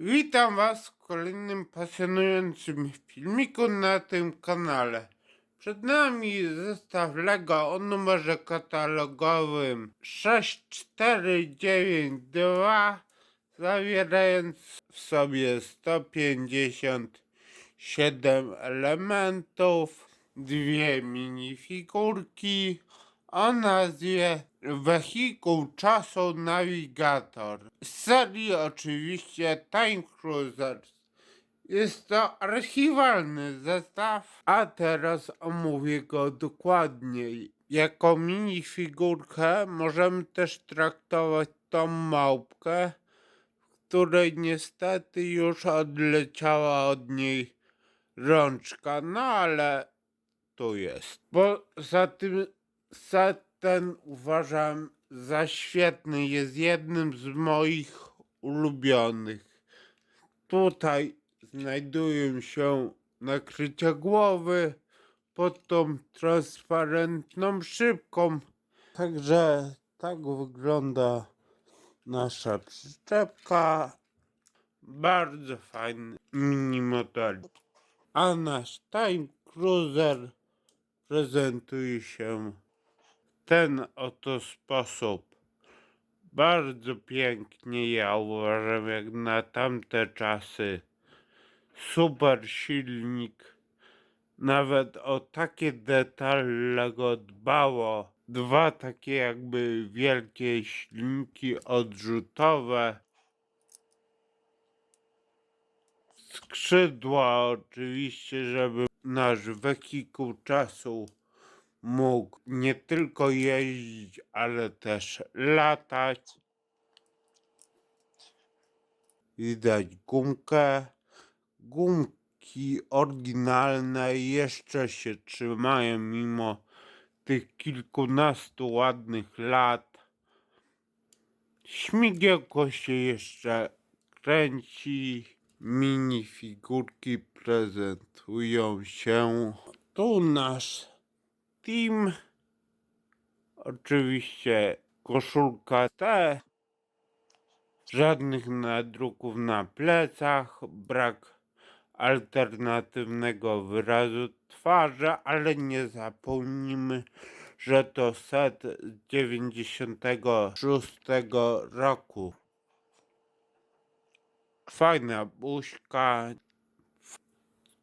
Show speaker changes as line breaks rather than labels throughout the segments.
Witam Was w kolejnym pasjonującym filmiku na tym kanale. Przed nami zestaw LEGO o numerze katalogowym 6492 zawierając w sobie 157 elementów, dwie minifigurki o nazwie Wehikuł Czasu Navigator. Z serii oczywiście Time Cruisers. Jest to archiwalny zestaw, a teraz omówię go dokładniej. Jako minifigurkę możemy też traktować tą małpkę, której niestety już odleciała od niej rączka, no ale tu jest. Bo za tym set ten uważam za świetny, jest jednym z moich ulubionych. Tutaj znajdują się nakrycia głowy pod tą transparentną szybką. Także tak wygląda nasza przyczepka. Bardzo fajny mini model. A nasz Time Cruiser prezentuje się ten oto sposób. Bardzo pięknie, ja uważam, jak na tamte czasy. Super silnik. Nawet o takie detale go dbało. Dwa takie jakby wielkie silniki odrzutowe. Skrzydła oczywiście, żeby nasz wehikuł czasu mógł nie tylko jeździć, ale też latać. Widać gumkę. Gumki oryginalne jeszcze się trzymają mimo tych kilkunastu ładnych lat. Śmigiełko się jeszcze kręci. Minifigurki prezentują się. Tu nasz team. Oczywiście koszulka T. Żadnych nadruków na plecach, brak alternatywnego wyrazu twarzy, ale nie zapomnijmy, że to set z 96 roku. Fajna buźka.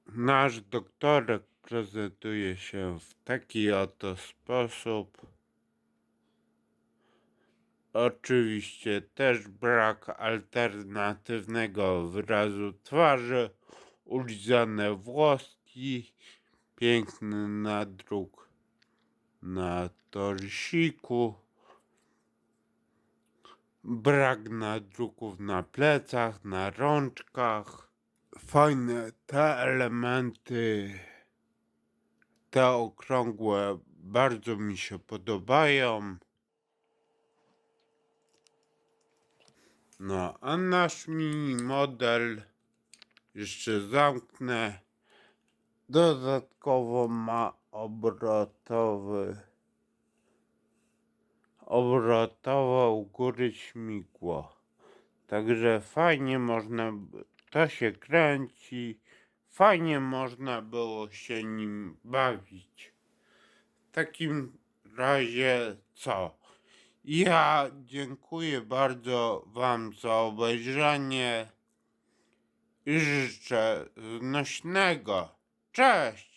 Nasz doktorek prezentuje się w taki oto sposób. Oczywiście też brak alternatywnego wyrazu twarzy, ulizane włoski, piękny nadruk na torsiku, brak nadruków na plecach, na rączkach. Fajne te elementy, te okrągłe, bardzo mi się podobają. No, a nasz mini model jeszcze zamknę. Dodatkowo ma obrotowy obrotowe u góry śmigło. Także fajnie można, to się kręci, fajnie można było się nim bawić. W takim razie co? Ja dziękuję bardzo Wam za obejrzenie i życzę znośnego. Cześć!